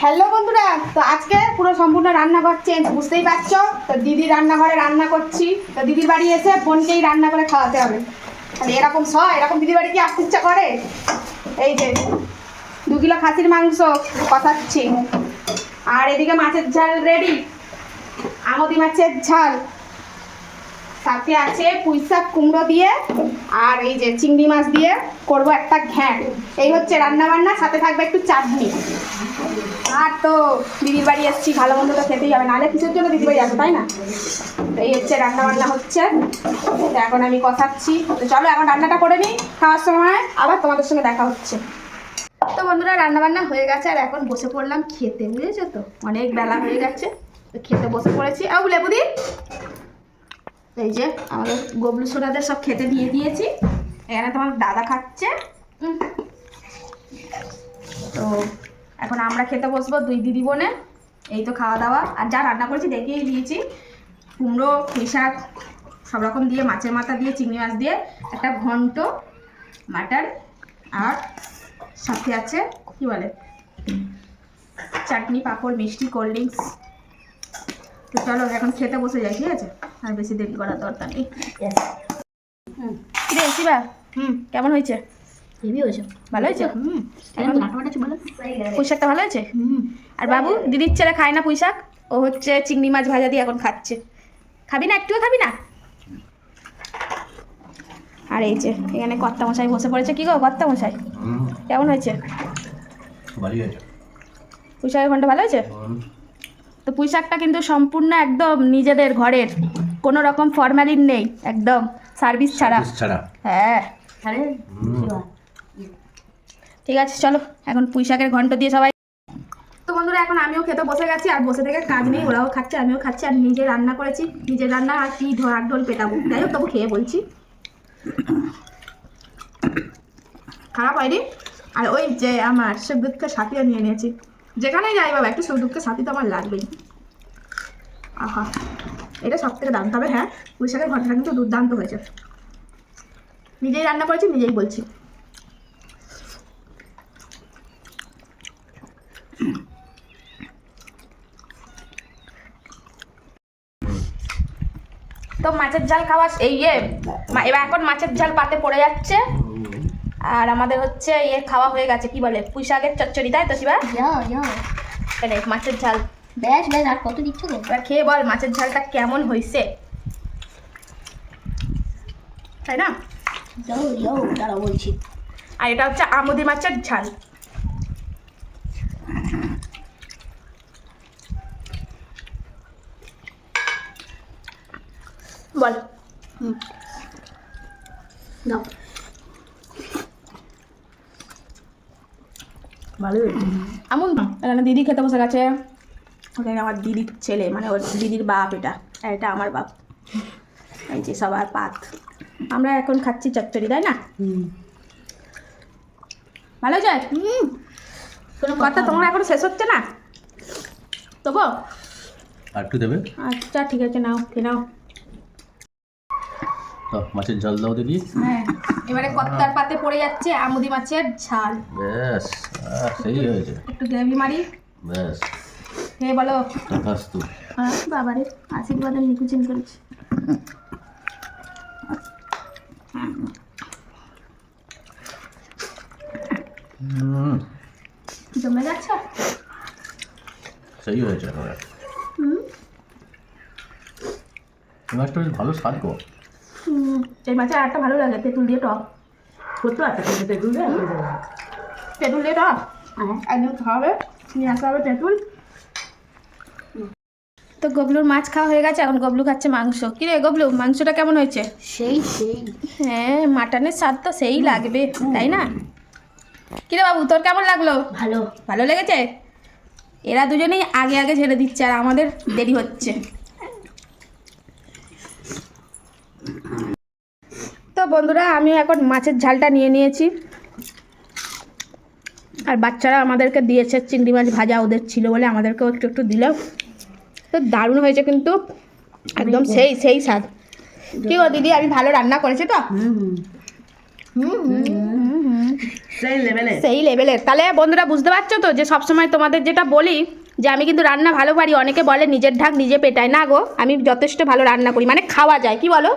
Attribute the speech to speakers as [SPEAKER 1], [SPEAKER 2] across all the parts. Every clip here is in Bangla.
[SPEAKER 1] হ্যালো বন্ধুরা, তো আজকে পুরো সম্পূর্ণ রান্নাঘর চেঞ্জ বুঝতেই পারছ? তো দিদি রান্নাঘরে রান্না করছি। তো দিদির বাড়ি এসে বোনকেই রান্না করে খাওয়াতে হবে। তাহলে এরকম স এরকম দিদির বাড়ি কি আসতে ইচ্ছা করে? এই যে, দু কিলো খাসির মাংস, কষাচ্ছি। আর এদিকে মাছের ঝাল রেডি আমদি মাছের ঝাল। সাথে আছে পুঁইশাক কুমড়ো দিয়ে আর এই যে চিংড়ি মাছ দিয়ে করব একটা ঘ্যাঁট। এই হচ্ছে রান্না বান্না সাথে থাকবে একটু চাটনি। আর তো দিদির বাড়ি এসেছি, ভালো মন্দ তো খেতেই হবে, নাহলে কিসের জন্য দিদির বাড়ি তাই না? তো এই হচ্ছে রান্না বান্না হচ্ছে। তো এখন আমি কথাচ্ছি তো চলো এখন রান্নাটা করে নিই, খাওয়ার সময় আবার তোমাদের সঙ্গে দেখা হচ্ছে। তো বন্ধুরা রান্না বান্না হয়ে গেছে, আর এখন বসে পড়লাম খেতে, বুঝেছ তো? অনেক বেলা হয়ে গেছে, তো খেতে বসে পড়েছি। আবু লেবুদি এই যে, আমাদের গবলু সোনাদের সব খেতে দিয়ে দিয়েছি। এখানে তোমার দাদা খাচ্ছে। তো এখন আমরা খেতে বসবো দুই দিদি বোনে। এই তো খাওয়া দাওয়া। আর যা রান্না করেছি দেখিয়ে দিয়েছি। কুমড়ো, পুঁই সব রকম দিয়ে, মাছের মাথা দিয়ে, চিংড়ি মাছ দিয়ে, একটা ঘন্ট, মাটন আর সাথে আছে, কি বলে? চাটনি, পাঁপড়, মিষ্টি, কোল্ড ড্রিঙ্কস। তো চলো এখন খেতে বসে যাই ঠিক আছে? আর বেশি দেরি করার দরকার নেই। হুম। রে শিবা? হুম। কেমন হয়েছে?
[SPEAKER 2] হেভি হয়েছে।
[SPEAKER 1] ভালো হয়েছে?
[SPEAKER 2] হুম।
[SPEAKER 1] পুঁই শাকটা ভালো হয়েছে?
[SPEAKER 2] হুম।
[SPEAKER 1] আর বাবু দিদির ছেলে খায় না পুঁই শাক? ও হচ্ছে চিংড়ি মাছ ভাজা দিয়ে এখন খাচ্ছে। খাবি না একটুও খাবি না? আর এই যে এখানে কর্তা মশাই বসে পড়েছে। কি গো কর্তা মশাই কেমন হয়েছে?
[SPEAKER 3] ভালোই আছে
[SPEAKER 1] পুঁই শাকের ঘণ্টা ভালো হয়েছে? তো পুঁই শাকটা কিন্তু সম্পূর্ণ একদম নিজেদের ঘরের। কোনো রকম ফরম্যালিন নেই একদম। সার্ভিস ছাড়া।
[SPEAKER 3] ছাড়া।
[SPEAKER 1] হ্যাঁ। ঠিক আছে চলো এখন পুঁই শাকের ঘন্ট দিয়ে সবাই। তো বন্ধুরা এখন আমিও খেতে বসে গেছি আর বসে থেকে কাজ নেই ওরাও খাচ্ছে আমিও খাচ্ছি আর নিজে রান্না করেছি। নিজের রান্না আর কি ঢোক ঢোল পেটাবো। যাই হোক তবু খেয়ে বলছি। খারাপ হয়নি? আর ওই যে আমার সে দুঃখের সাথীও নিয়ে নিয়েছি। যেখানেই যাই বাবা, একটু দুঃখের সাথী তো আমার লাগবেই। আহা, এটা সব থেকে দাম। তবে হ্যাঁ পুঁই ঘন্টাটা কিন্তু দুর্দান্ত হয়েছে। নিজেই রান্না করেছি, নিজেই বলছি। তো মাছের ঝাল খাওয়া এই ইয়ে এবার এখন মাছের ঝাল পাতে পড়ে যাচ্ছে। আর আমাদের হচ্ছে ইয়ে খাওয়া হয়ে গেছে কি বলে? পুঁই শাকের চচ্চড়ি তাই তো শিবা? মাছের ঝাল।
[SPEAKER 2] বেশ ব্যাস আর কত দিচ্ছ
[SPEAKER 1] এবার খেয়ে বল মাছের ঝালটা কেমন হয়েছে? তাই না?
[SPEAKER 2] যাও বলছি।
[SPEAKER 1] আর এটা হচ্ছে আমুদি মাছের ঝাল। বল।
[SPEAKER 2] দাও। ভালো
[SPEAKER 1] আমুন এখানে দিদি খেতে বসে গেছে। ওখানে আমার দিদির ছেলে মানে ওর দিদির বাপ এটা আর এটা আমার বাপ। এই যে সবার পাত। আমরা এখন খাচ্ছি চচ্চড়ি তাই না? ভালো যায় হুম। কোনো কথা তোমার এখন শেষ হচ্ছে না? তবু
[SPEAKER 3] একটু দেবে?
[SPEAKER 1] আচ্ছা ঠিক আছে নাও খেয়ে নাও।
[SPEAKER 3] তো মাছের জল দাও দেখি
[SPEAKER 1] হ্যাঁ এবারে কত্তার পাতে পড়ে যাচ্ছে আমুদি মাছের ঝাল।
[SPEAKER 3] ব্যাস। সেই হয়েছে।
[SPEAKER 1] একটু গ্রেভি মারি।
[SPEAKER 3] ব্যাস।
[SPEAKER 1] খেয়ে বলো।
[SPEAKER 3] তথাস্তু
[SPEAKER 1] বাবারে আশীর্বাদের নিকুচিন করেছি। জমে যাচ্ছ?
[SPEAKER 3] সেই হয়েছে একেবারে।
[SPEAKER 1] হুম।
[SPEAKER 3] মাছটা বেশ ভালো স্বাদ গো।
[SPEAKER 1] এই মাছের আরটা ভালো লাগে তেঁতুল দিয়ে টক।
[SPEAKER 2] কত আছে? তেঁতুল দেওয়া
[SPEAKER 1] তেঁতুল দিয়ে টক
[SPEAKER 2] হ্যাঁ।
[SPEAKER 1] একদিন খাওয়াবে নিয়ে আসতে হবে তেঁতুল তো গবলুর মাছ খাওয়া হয়ে গেছে এখন গবলু খাচ্ছে মাংস। কি রে গবলু মাংসটা কেমন হয়েছে?
[SPEAKER 2] সেই সেই।
[SPEAKER 1] হ্যাঁ মাটনের স্বাদ তো সেই লাগবে তাই না? কি রে বাবু তোর কেমন লাগল?
[SPEAKER 2] ভালো।
[SPEAKER 1] ভালো লেগেছে? এরা দুজনেই আগে আগে ছেড়ে দিচ্ছে আর আমাদের দেরি হচ্ছে। তো বন্ধুরা আমি এখন মাছের ঝালটা নিয়ে নিয়েছি। আর বাচ্চারা আমাদেরকে দিয়েছে চিংড়ি মাছ ভাজা ওদের ছিল বলে আমাদেরকেও একটু একটু দিল। তো দারুণ হয়েছে কিন্তু একদম সেই সেই স্বাদ। কি গো দিদি আমি ভালো রান্না করেছি তো?
[SPEAKER 4] সেই লেভেলে
[SPEAKER 2] সেই লেভেলের তাহলে বন্ধুরা বুঝতে পারছ তো যে সবসময় তোমাদের যেটা বলি যে আমি কিন্তু রান্না ভালো পারি অনেকে বলে নিজের ঢাক নিজে পেটায়। না গো আমি যথেষ্ট ভালো রান্না করি মানে খাওয়া যায় কি বলো?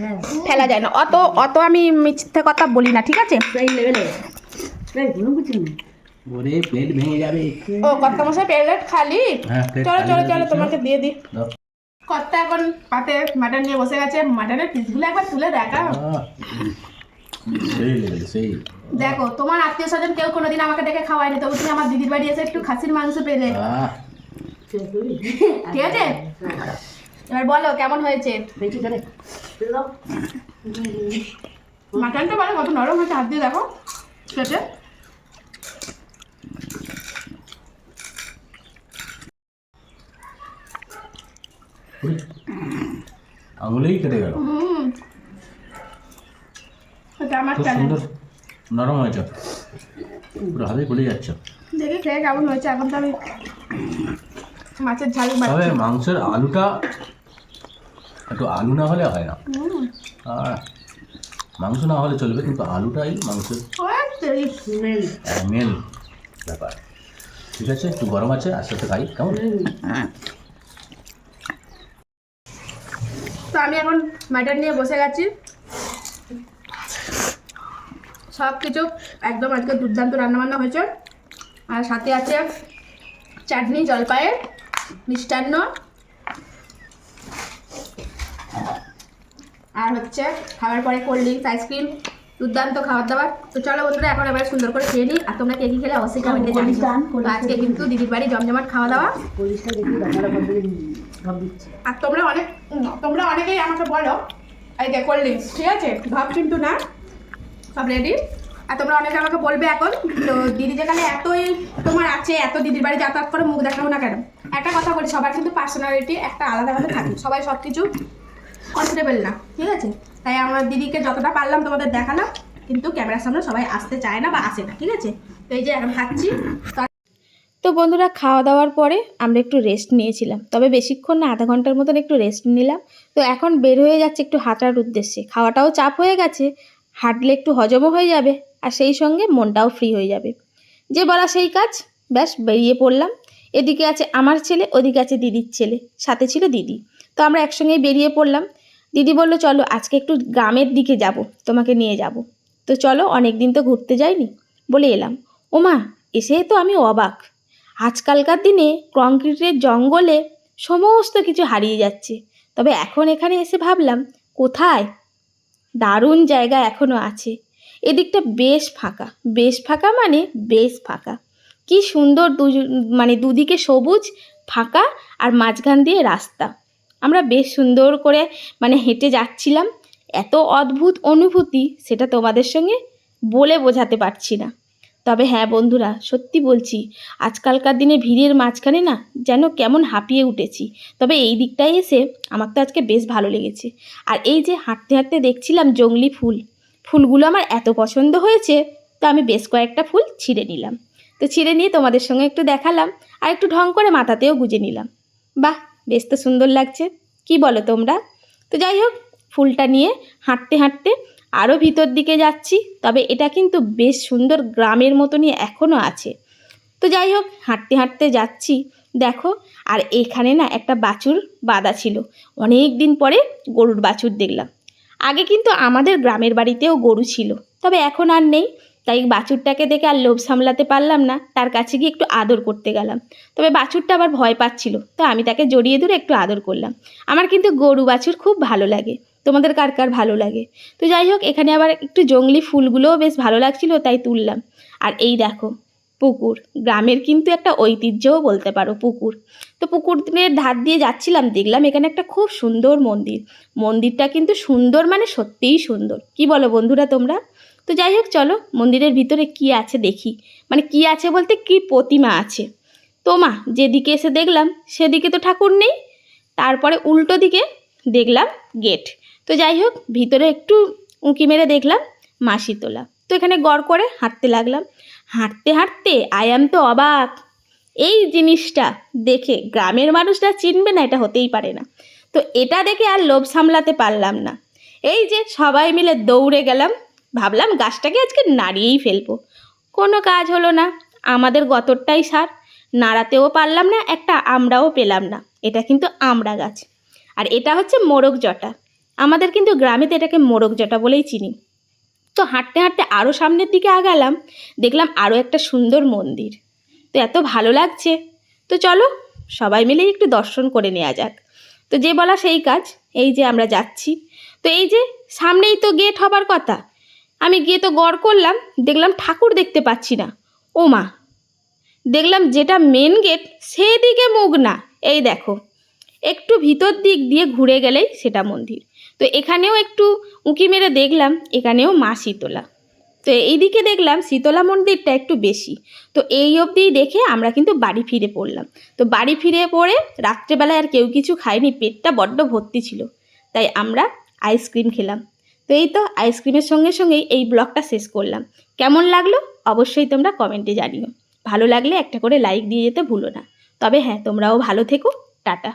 [SPEAKER 4] হ্যাঁ।
[SPEAKER 2] ফেলা যায় না। অত অত আমি মিথ্যে কথা বলি না ঠিক আছে?
[SPEAKER 4] সেই লেভেলে
[SPEAKER 3] ওরে প্লেট ভেঙে যাবে।
[SPEAKER 2] ও কর্তা মশাই প্লেট খালি?
[SPEAKER 3] হ্যাঁ,
[SPEAKER 2] চলো চলো চলো তোমাকে দিয়ে দিই। কর্তা এখন পাতে মাটন নিয়ে বসে গেছে। মাটনের পিসগুলো একবার তুলে দেখা দেখো তোমার আত্মীয় স্বজন কেউ কোনোদিন আমাকে দেখে খাওয়ায়নি তবু তুমি আমার দিদির বাড়ি এসে একটু খাসির মাংস পেলে। ঠিক আছে? এবার বলো কেমন হয়েছে? মাটনটা বলো কত নরম হয়েছে হাত দিয়ে দেখো। কেটে
[SPEAKER 3] আঙুলেই কেটে গেল। খুব সুন্দর। নরম হয়েছে পুরো হাতে গলে যাচ্ছে।
[SPEAKER 2] দেখি খেয়ে কেমন হয়েছে এখন তো আমি মাছের ঝাল
[SPEAKER 3] তবে মাংসের আলুটা একটু আলু না হলে হয় না। আর মাংস না হলে চলবে কিন্তু আলুটাই মাংসের
[SPEAKER 4] মেন
[SPEAKER 3] মেন ব্যাপার। ঠিক আছে? একটু গরম আছে আস্তে আস্তে খাই। কেমন
[SPEAKER 2] তো আমি এখন মাটন নিয়ে বসে গেছি। সব কিছু একদম আজকে দুর্দান্ত রান্নাবান্না হয়েছে। আর সাথে আছে চাটনি, জলপাইয়ের মিষ্টান্ন। আর হচ্ছে খাওয়ার পরে কোল্ড ড্রিঙ্কস আইসক্রিম দুর্দান্ত খাবার দাবার তো চলো বন্ধুরা, এখন এবার সুন্দর করে খেয়ে নিই। আর তোমরা কে কি খেলে অবশ্যই কমেন্টে জানিও। আজকে কিন্তু দিদির বাড়ি জমজমাট খাওয়া দাওয়া আর তোমরা অনেক তোমরা অনেকেই আমাকে বলো, এই যে কোল্ড ড্রিঙ্কস ঠিক আছে? ভাব কিন্তু না। সব রেডি আর তোমরা অনেকে আমাকে বলবে এখন, তো দিদি যেখানে এতই তোমার আছে, এত দিদির বাড়ি যাতায়াত করে মুখ দেখাবো না কেন? একটা কথা বলি, সবার কিন্তু পার্সোনালিটি একটা আলাদাভাবে থাকে। সবাই সব কিছু কমফোর্টেবল না, ঠিক আছে? তাই আমার দিদিকে যতটা পারলাম তোমাদের দেখালাম, কিন্তু ক্যামেরার সামনে সবাই আসতে চায় না বা আসে না, ঠিক আছে? তো এই যে এখন খাচ্ছি তো
[SPEAKER 1] বন্ধুরা খাওয়া দাওয়ার পরে আমরা একটু রেস্ট নিয়েছিলাম। তবে বেশিক্ষণ না, আধা ঘণ্টার মতন একটু রেস্ট নিলাম। তো এখন বের হয়ে যাচ্ছে একটু হাঁটার উদ্দেশ্যে। খাওয়াটাও চাপ হয়ে গেছে, হাঁটলে একটু হজমও হয়ে যাবে আর সেই সঙ্গে মনটাও ফ্রি হয়ে যাবে। যে বলা সেই কাজ, ব্যাস বেরিয়ে পড়লাম। এদিকে আছে আমার ছেলে, ওদিকে আছে দিদির ছেলে, সাথে ছিল দিদি। তো আমরা একসঙ্গেই বেরিয়ে পড়লাম। দিদি বলল, চলো, আজকে একটু গ্রামের দিকে যাব, তোমাকে নিয়ে যাব। তো চলো অনেক দিন তো ঘুরতে যাইনি। বলে এলাম, ওমা, এসে তো আমি অবাক। আজকালকার দিনে কংক্রিটের জঙ্গলে সমস্ত কিছু হারিয়ে যাচ্ছে। তবে এখন এখানে এসে ভাবলাম, কোথায়? দারুণ জায়গা এখনও আছে। এদিকটা বেশ ফাঁকা। বেশ ফাঁকা মানে বেশ ফাঁকা। কি সুন্দর দু মানে দুদিকে সবুজ, ফাঁকা আর মাঝখান দিয়ে রাস্তা। আমরা বেশ সুন্দর করে মানে হেঁটে যাচ্ছিলাম। এত অদ্ভুত অনুভূতি সেটা তোমাদের সঙ্গে বলে বোঝাতে পারছি না। তবে হ্যাঁ বন্ধুরা, সত্যি বলছি, আজকালকার দিনে ভিড়ের মাঝখানে না যেন কেমন হাঁপিয়ে উঠেছি। তবে এই দিকটায় এসে আমার তো আজকে বেশ ভালো লেগেছে। আর এই যে হাঁটতে হাঁটতে দেখছিলাম জংলি ফুল, ফুলগুলো আমার এত পছন্দ হয়েছে, তো আমি বেশ কয়েকটা ফুল ছিঁড়ে নিলাম। তো ছিঁড়ে নিয়ে তোমাদের সঙ্গে একটু দেখালাম, আর একটু ঢং করে মাথাতেও গুজে নিলাম। বাহ, বেশ তো সুন্দর লাগছে, কি বলো তোমরা? তো যাই হোক, ফুলটা নিয়ে হাঁটতে হাঁটতে আরও ভিতর দিকে যাচ্ছি, তবে এটা কিন্তু বেশ সুন্দর গ্রামের মতনই এখনও আছে। তো যাই হোক, হাঁটতে হাঁটতে যাচ্ছি। দেখো, আর এখানে না একটা বাছুর বাঁধা ছিল। অনেক দিন পরে গরুর বাছুর দেখলাম। আগে কিন্তু আমাদের গ্রামের বাড়িতেও গরু ছিল, তবে এখন আর নেই। তাই বাছুরটাকে দেখে আর লোভ সামলাতে পারলাম না, তার কাছে গিয়ে একটু আদর করতে গেলাম। তবে বাছুরটা আবার ভয় পাচ্ছিল, তো আমি তাকে জড়িয়ে ধরে একটু আদর করলাম। আমার কিন্তু গরু বাছুর খুব ভালো লাগে। তোমাদের কার কার ভালো লাগে? তো যাই হোক, এখানে আবার একটু জঙ্গলি ফুলগুলোও বেশ ভালো লাগছিল, তাই তুললাম। আর এই দেখো, পুকুর। গ্রামের কিন্তু একটা ঐতিহ্যও বলতে পারো, পুকুর। তো পুকুরের ধার দিয়ে যাচ্ছিলাম, দেখলাম এখানে একটা খুব সুন্দর মন্দির। মন্দিরটা কিন্তু সুন্দর মানে সত্যিই সুন্দর। কি বলো বন্ধুরা তোমরা? তো যাই হোক, চলো, মন্দিরের ভিতরে কি আছে দেখি। মানে কি আছে বলতে কি প্রতিমা আছে। তো মা, যেদিকে এসে দেখলাম, সেদিকে তো ঠাকুর নেই, তারপরে উল্টো দিকে দেখলাম গেট। তো যাই হোক, ভিতরে একটু উঁকি মেরে দেখলাম মাসি তোলা। তো এখানে গড় করে হাঁটতে লাগলাম। হাঁটতে হাঁটতে আয়াম তো অবাক। এই জিনিসটা দেখে গ্রামের মানুষরা চিনবে না, এটা হতেই পারে না। তো এটা দেখে আর লোভ সামলাতে পারলাম না। এই যে সবাই মিলে দৌড়ে গেলাম, ভাবলাম গাছটাকে আজকে নাড়িয়েই ফেলব। কোনো কাজ হলো না, আমাদের গতরটাই সার। নাড়াতেও পারলাম না, একটা আমরাও পেলাম না। এটা কিন্তু আমড়া গাছ। আর এটা হচ্ছে মোরগ জটা। আমাদের কিন্তু গ্রামেতে এটাকে মোরগ জটা বলেই চিনি। তো হাঁটতে হাঁটতে আরও সামনের দিকে আগালাম, দেখলাম আরও একটা সুন্দর মন্দির। তো এত ভালো লাগছে। তো চলো সবাই মিলে একটু দর্শন করে নেওয়া যাক। তো যে বলা সেই কাজ, এই যে আমরা যাচ্ছি। তো এই যে সামনেই তো গেট হবার কথা। আমি গিয়ে তো গড় করলাম, দেখলাম ঠাকুর দেখতে পাচ্ছি না। ও মা! দেখলাম যেটা মেন গেট সেদিকে মুখ না। এই দেখো, একটু ভিতর দিক দিয়ে ঘুরে গেলেই সেটা মন্দির। তো এখানেও একটু উঁকি মেরে দেখলাম, এখানেও মা শীতলা। তো এইদিকে দেখলাম শীতলা মন্দিরটা একটু বেশি। তো এই অবধি দেখে আমরা কিন্তু বাড়ি ফিরে পড়লাম। তো বাড়ি ফিরে পড়ে রাত্রেবেলায় আর কেউ কিছু খায়নি, পেটটা বড্ড ভর্তি ছিল। তাই আমরা আইসক্রিম খেলাম। তো এই তো আইসক্রিমের সঙ্গে সঙ্গেই এই ব্লগটা শেষ করলাম। কেমন লাগল? অবশ্যই তোমরা কমেন্টে জানিও। ভালো লাগলে একটা করে লাইক দিয়ে যেতে ভুলো না। তবে হ্যাঁ তোমরাও ভালো থেকো। টাটা।